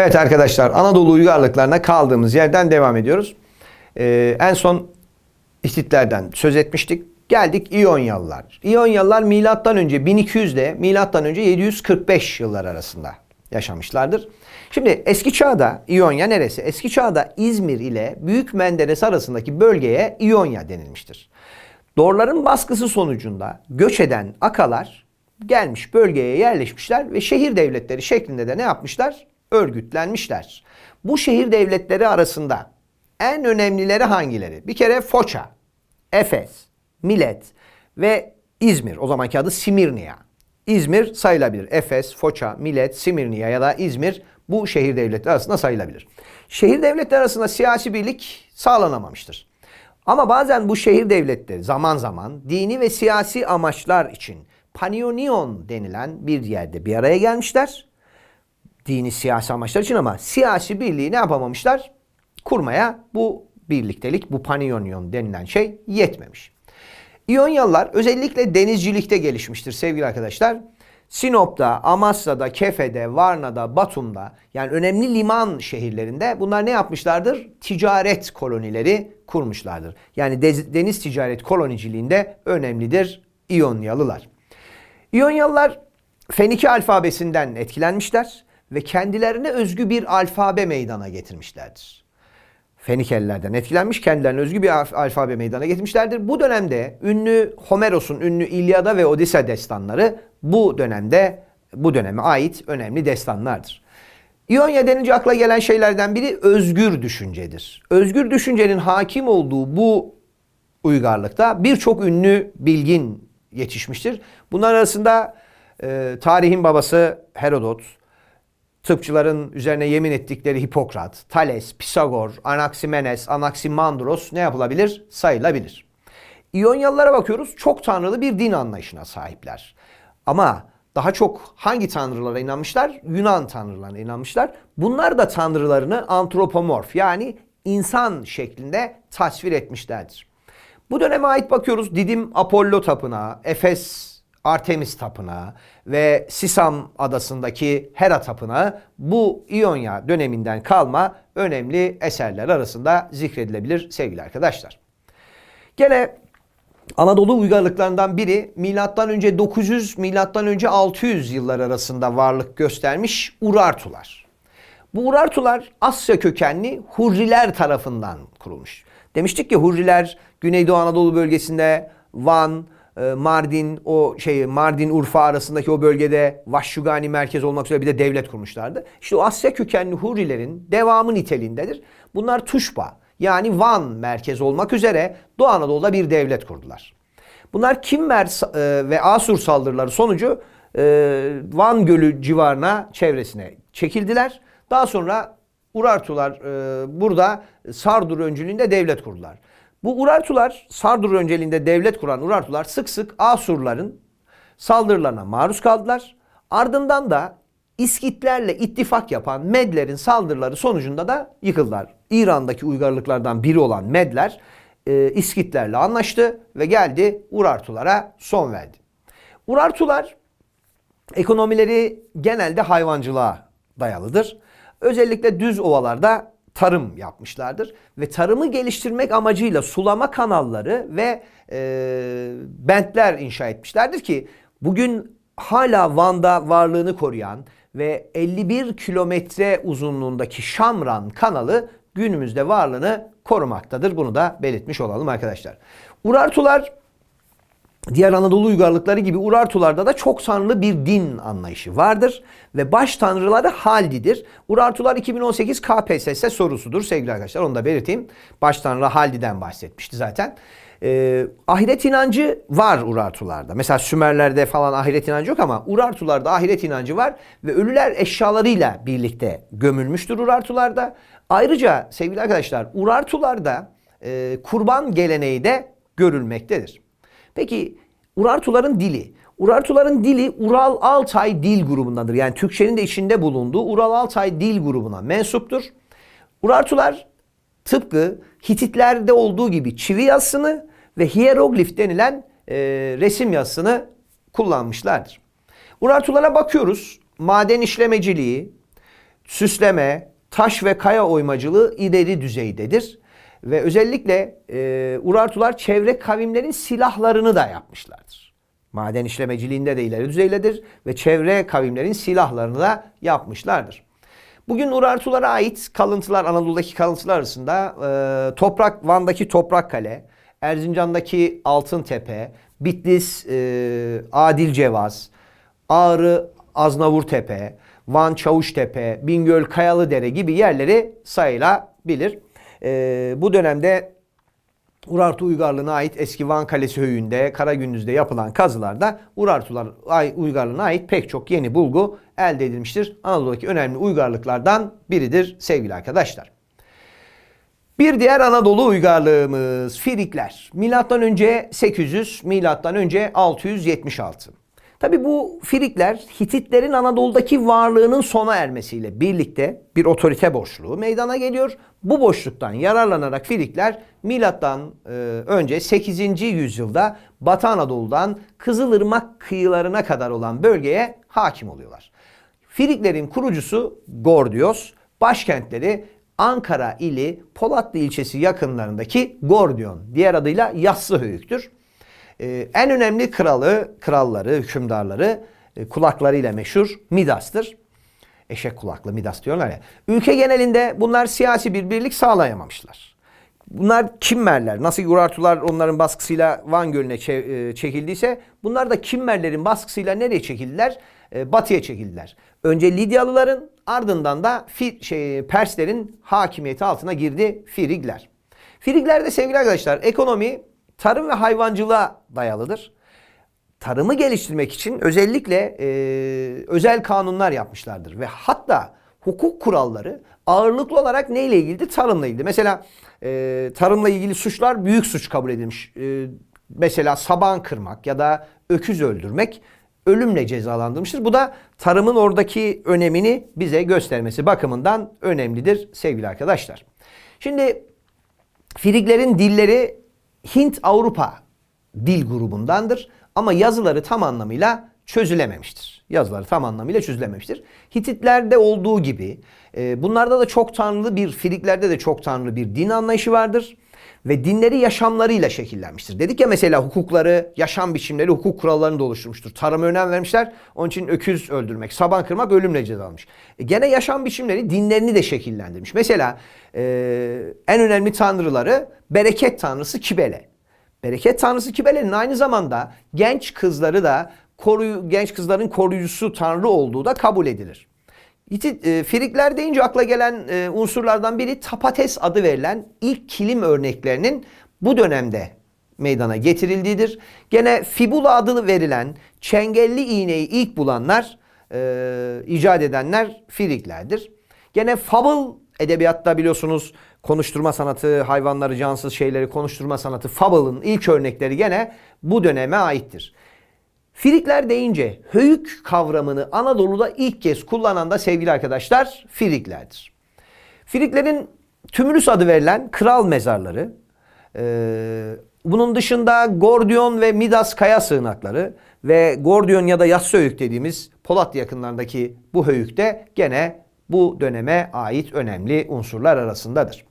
Evet arkadaşlar Anadolu uygarlıklarına kaldığımız yerden devam ediyoruz. Ee, en son İstitlerden söz etmiştik. Geldik İyonyalılar. İyonyalılar milattan önce 1200 ile milattan önce 745 yıllar arasında yaşamışlardır. Şimdi eski çağda İonya neresi? Eski çağda İzmir ile Büyük Menderes arasındaki bölgeye İonya denilmiştir. Dorların baskısı sonucunda göç eden akalar gelmiş bölgeye yerleşmişler ve şehir devletleri şeklinde de ne yapmışlar? Örgütlenmişler. Bu şehir devletleri arasında en önemlileri hangileri? Bir kere Foça, Efes, Milet ve İzmir. O zamanki adı Simirniya. İzmir sayılabilir. Efes, Foça, Milet, Simirniya ya da İzmir bu şehir devletleri arasında sayılabilir. Şehir devletleri arasında siyasi birlik sağlanamamıştır. Ama bazen bu şehir devletleri zaman zaman dini ve siyasi amaçlar için Panionion denilen bir yerde bir araya gelmişler. Dini siyasi amaçlar için ama siyasi birliği ne yapamamışlar? Kurmaya bu birliktelik, bu Panionion denilen şey yetmemiş. İyonyalılar özellikle denizcilikte gelişmiştir sevgili arkadaşlar. Sinop'ta, Amasya'da, Kefe'de, Varna'da, Batum'da yani önemli liman şehirlerinde bunlar ne yapmışlardır? Ticaret kolonileri kurmuşlardır. Yani deniz ticaret koloniciliğinde önemlidir İyonyalılar. İyonyalılar Fenike alfabesinden etkilenmişler ve kendilerine özgü bir alfabe meydana getirmişlerdir. Fenikelilerden etkilenmiş, kendilerine özgü bir alf- alfabe meydana getirmişlerdir. Bu dönemde ünlü Homeros'un ünlü İlyada ve Odise destanları bu dönemde bu döneme ait önemli destanlardır. İonya denince akla gelen şeylerden biri özgür düşüncedir. Özgür düşüncenin hakim olduğu bu uygarlıkta birçok ünlü bilgin yetişmiştir. Bunlar arasında e, tarihin babası Herodot, tıpçıların üzerine yemin ettikleri Hipokrat, Thales, Pisagor, Anaximenes, Anaximandros ne yapılabilir? Sayılabilir. İyonyalılara bakıyoruz çok tanrılı bir din anlayışına sahipler. Ama daha çok hangi tanrılara inanmışlar? Yunan tanrılarına inanmışlar. Bunlar da tanrılarını antropomorf yani insan şeklinde tasvir etmişlerdir. Bu döneme ait bakıyoruz Didim Apollo Tapınağı, Efes Artemis Tapınağı ve Sisam adasındaki Hera Tapınağı bu İonya döneminden kalma önemli eserler arasında zikredilebilir sevgili arkadaşlar. Gene Anadolu uygarlıklarından biri milattan önce 900 milattan önce 600 yıllar arasında varlık göstermiş Urartular. Bu Urartular Asya kökenli Hurriler tarafından kurulmuş. Demiştik ki Hurriler Güneydoğu Anadolu bölgesinde Van, Mardin o şey Mardin Urfa arasındaki o bölgede Vaşşugani merkez olmak üzere bir de devlet kurmuşlardı. İşte o Asya kökenli Hurrilerin devamı niteliğindedir. Bunlar Tuşba yani Van merkez olmak üzere Doğu Anadolu'da bir devlet kurdular. Bunlar Kimmer e, ve Asur saldırıları sonucu e, Van Gölü civarına çevresine çekildiler. Daha sonra Urartular e, burada Sardur öncülüğünde devlet kurdular. Bu Urartular, Sardur önceliğinde devlet kuran Urartular sık sık Asurların saldırılarına maruz kaldılar. Ardından da İskitlerle ittifak yapan Medlerin saldırıları sonucunda da yıkıldılar. İran'daki uygarlıklardan biri olan Medler e, İskitlerle anlaştı ve geldi Urartulara son verdi. Urartular ekonomileri genelde hayvancılığa dayalıdır. Özellikle düz ovalarda tarım yapmışlardır ve tarımı geliştirmek amacıyla sulama kanalları ve e, bentler inşa etmişlerdir ki bugün hala Van'da varlığını koruyan ve 51 kilometre uzunluğundaki Şamran kanalı günümüzde varlığını korumaktadır. Bunu da belirtmiş olalım arkadaşlar. Urartular Diğer Anadolu uygarlıkları gibi Urartularda da çok tanrılı bir din anlayışı vardır ve baş tanrıları Haldi'dir. Urartular 2018 KPSS sorusudur sevgili arkadaşlar onu da belirteyim. Baş tanrı Haldi'den bahsetmişti zaten. Ee, ahiret inancı var Urartularda. Mesela Sümerlerde falan ahiret inancı yok ama Urartularda ahiret inancı var ve ölüler eşyalarıyla birlikte gömülmüştür Urartularda. Ayrıca sevgili arkadaşlar Urartularda e, kurban geleneği de görülmektedir. Peki Urartuların dili. Urartuların dili Ural Altay dil grubundandır. Yani Türkçenin de içinde bulunduğu Ural Altay dil grubuna mensuptur. Urartular tıpkı Hititlerde olduğu gibi çivi yazısını ve hieroglif denilen e, resim yazısını kullanmışlardır. Urartulara bakıyoruz. Maden işlemeciliği, süsleme, taş ve kaya oymacılığı ileri düzeydedir. Ve özellikle e, Urartular çevre kavimlerin silahlarını da yapmışlardır. Maden işlemeciliğinde de ileri düzeydedir ve çevre kavimlerin silahlarını da yapmışlardır. Bugün Urartulara ait kalıntılar, Anadolu'daki kalıntılar arasında e, Toprak, Van'daki Toprak Kale, Erzincan'daki Altın Tepe, Bitlis, e, Adil Cevaz, Ağrı, Aznavur Tepe, Van Çavuştepe, Bingöl Kayalıdere gibi yerleri sayılabilir. E, bu dönemde Urartu uygarlığına ait eski Van Kalesi höyüğünde, Karagündüz'de yapılan kazılarda Urartular uygarlığına ait pek çok yeni bulgu elde edilmiştir. Anadolu'daki önemli uygarlıklardan biridir sevgili arkadaşlar. Bir diğer Anadolu uygarlığımız Firikler. Milattan önce 800, milattan önce 676. Tabi bu Firikler Hititlerin Anadolu'daki varlığının sona ermesiyle birlikte bir otorite boşluğu meydana geliyor. Bu boşluktan yararlanarak Firikler milattan e, önce 8. yüzyılda Batı Anadolu'dan Kızılırmak kıyılarına kadar olan bölgeye hakim oluyorlar. Firiklerin kurucusu Gordios, başkentleri Ankara ili Polatlı ilçesi yakınlarındaki Gordion, diğer adıyla Yassıhöyük'tür. Ee, en önemli kralı, kralları, hükümdarları e, kulaklarıyla meşhur Midas'tır. Eşek kulaklı Midas diyorlar ya. Ülke genelinde bunlar siyasi bir birlik sağlayamamışlar. Bunlar Kimmerler. Nasıl Urartular onların baskısıyla Van Gölü'ne e, çekildiyse bunlar da Kimmerlerin baskısıyla nereye çekildiler? E, batıya çekildiler. Önce Lidyalıların ardından da şey, Perslerin hakimiyeti altına girdi Firigler. Firigler'de sevgili arkadaşlar ekonomi tarım ve hayvancılığa dayalıdır. Tarımı geliştirmek için özellikle e, özel kanunlar yapmışlardır ve hatta hukuk kuralları ağırlıklı olarak neyle ilgili? Tarımla ilgili. Mesela e, tarımla ilgili suçlar büyük suç kabul edilmiş. E, mesela saban kırmak ya da öküz öldürmek ölümle cezalandırmıştır. Bu da tarımın oradaki önemini bize göstermesi bakımından önemlidir sevgili arkadaşlar. Şimdi Firiklerin dilleri Hint-Avrupa dil grubundandır ama yazıları tam anlamıyla çözülememiştir. Yazıları tam anlamıyla çözülememiştir. Hititlerde olduğu gibi e, bunlarda da çok tanrılı bir, Firiklerde de çok tanrılı bir din anlayışı vardır. Ve dinleri yaşamlarıyla şekillenmiştir. Dedik ya mesela hukukları, yaşam biçimleri hukuk kurallarını da oluşturmuştur. Tarıma önem vermişler. Onun için öküz öldürmek, saban kırmak ölümle cezalanmış. E, gene yaşam biçimleri dinlerini de şekillendirmiş. Mesela e, en önemli tanrıları bereket tanrısı Kibele. Bereket tanrısı Kibele'nin aynı zamanda genç kızları da koruyu, genç kızların koruyucusu tanrı olduğu da kabul edilir. E, Firikler deyince akla gelen e, unsurlardan biri Tapates adı verilen ilk kilim örneklerinin bu dönemde meydana getirildiğidir. Gene fibula adı verilen çengelli iğneyi ilk bulanlar, e, icat edenler Firiklerdir. Gene fable edebiyatta biliyorsunuz konuşturma sanatı, hayvanları, cansız şeyleri konuşturma sanatı, fable'ın ilk örnekleri gene bu döneme aittir. Firikler deyince höyük kavramını Anadolu'da ilk kez kullanan da sevgili arkadaşlar Firiklerdir. Firiklerin Tümülüs adı verilen kral mezarları, e, bunun dışında Gordion ve Midas kaya sığınakları ve Gordion ya da Yassıhöyük dediğimiz Polat yakınlarındaki bu höyükte gene bu döneme ait önemli unsurlar arasındadır.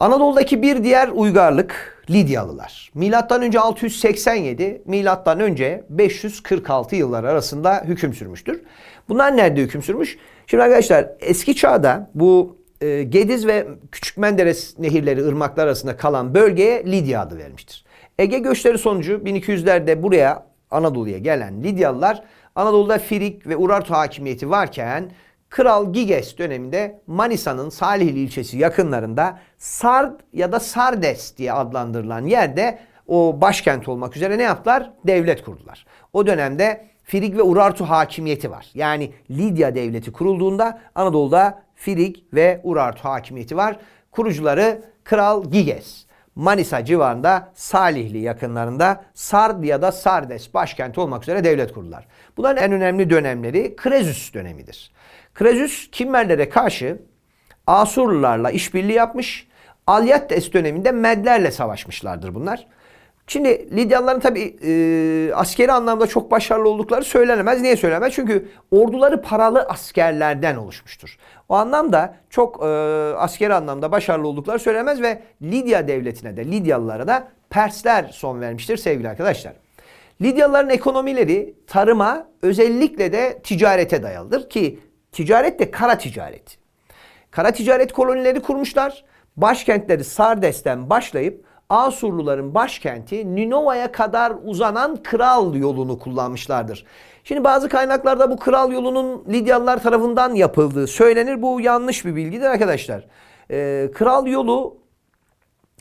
Anadolu'daki bir diğer uygarlık Lidyalılar. Milattan önce 687, milattan önce 546 yıllar arasında hüküm sürmüştür. Bunlar nerede hüküm sürmüş? Şimdi arkadaşlar eski çağda bu e, Gediz ve Küçük Menderes nehirleri, ırmaklar arasında kalan bölgeye Lidya adı vermiştir. Ege göçleri sonucu 1200'lerde buraya Anadolu'ya gelen Lidyalılar Anadolu'da Firik ve Urartu hakimiyeti varken Kral Giges döneminde Manisa'nın Salihli ilçesi yakınlarında Sard ya da Sardes diye adlandırılan yerde o başkent olmak üzere ne yaptılar? Devlet kurdular. O dönemde Firik ve Urartu hakimiyeti var. Yani Lidya devleti kurulduğunda Anadolu'da Firik ve Urartu hakimiyeti var. Kurucuları Kral Giges. Manisa civarında Salihli yakınlarında Sard ya da Sardes başkenti olmak üzere devlet kurdular. Bunların en önemli dönemleri Krezüs dönemidir. Krezüs Kimmerlere karşı Asurlularla işbirliği yapmış. Alyattes döneminde Medlerle savaşmışlardır bunlar. Şimdi Lidyalıların tabi askeri anlamda çok başarılı oldukları söylenemez. Niye söylenemez? Çünkü orduları paralı askerlerden oluşmuştur. O anlamda çok e, askeri anlamda başarılı oldukları söylenemez ve Lidya devletine de Lidyalılara da Persler son vermiştir sevgili arkadaşlar. Lidyalıların ekonomileri tarıma özellikle de ticarete dayalıdır ki ticaret de kara ticaret. Kara ticaret kolonileri kurmuşlar. Başkentleri Sardes'ten başlayıp Asurluların başkenti Ninova'ya kadar uzanan kral yolunu kullanmışlardır. Şimdi bazı kaynaklarda bu kral yolunun Lidyalılar tarafından yapıldığı söylenir. Bu yanlış bir bilgidir arkadaşlar. Ee, kral yolu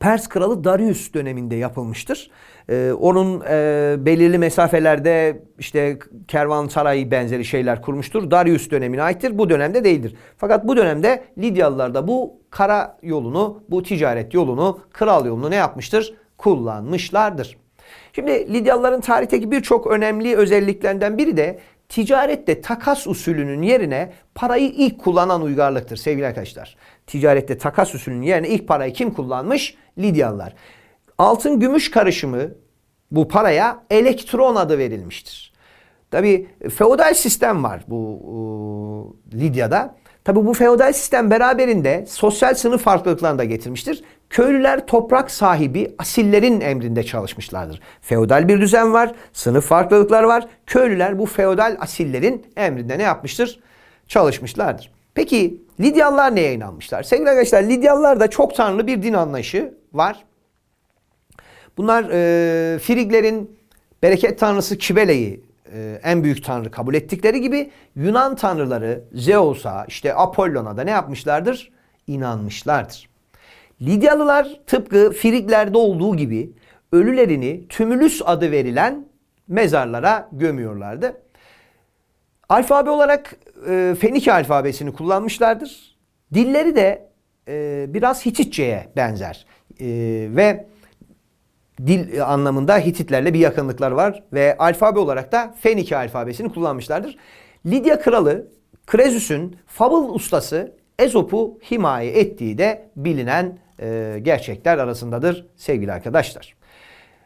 Pers kralı Darius döneminde yapılmıştır. Ee, onun e, belirli mesafelerde işte kervansaray benzeri şeyler kurmuştur. Darius dönemine aittir. Bu dönemde değildir. Fakat bu dönemde Lidyalılar da bu kara yolunu, bu ticaret yolunu, kral yolunu ne yapmıştır? Kullanmışlardır. Şimdi Lidyalıların tarihteki birçok önemli özelliklerinden biri de ticarette takas usulünün yerine parayı ilk kullanan uygarlıktır sevgili arkadaşlar. Ticarette takas usulünün yerine ilk parayı kim kullanmış? Lidyalılar. Altın gümüş karışımı bu paraya elektron adı verilmiştir. Tabi feodal sistem var bu e, Lidya'da. Tabi bu feodal sistem beraberinde sosyal sınıf farklılıklarını da getirmiştir. Köylüler toprak sahibi asillerin emrinde çalışmışlardır. Feodal bir düzen var, sınıf farklılıkları var. Köylüler bu feodal asillerin emrinde ne yapmıştır? Çalışmışlardır. Peki Lidyalılar neye inanmışlar? Sevgili arkadaşlar Lidyalılarda çok tanrılı bir din anlayışı var. Bunlar e, Friglerin bereket tanrısı Kibele'yi e, en büyük tanrı kabul ettikleri gibi Yunan tanrıları Zeus'a işte Apollon'a da ne yapmışlardır? İnanmışlardır. Lidyalılar tıpkı Friglerde olduğu gibi ölülerini tümülüs adı verilen mezarlara gömüyorlardı. Alfabe olarak e, Fenike alfabesini kullanmışlardır. Dilleri de e, biraz Hititçe'ye benzer. E, ve dil anlamında Hititlerle bir yakınlıklar var ve alfabe olarak da Fenike alfabesini kullanmışlardır. Lidya kralı Krezüs'ün fabıl ustası Ezop'u himaye ettiği de bilinen e, gerçekler arasındadır sevgili arkadaşlar.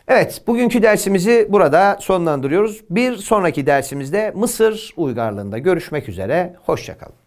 Evet, bugünkü dersimizi burada sonlandırıyoruz. Bir sonraki dersimizde Mısır uygarlığında görüşmek üzere. Hoşçakalın.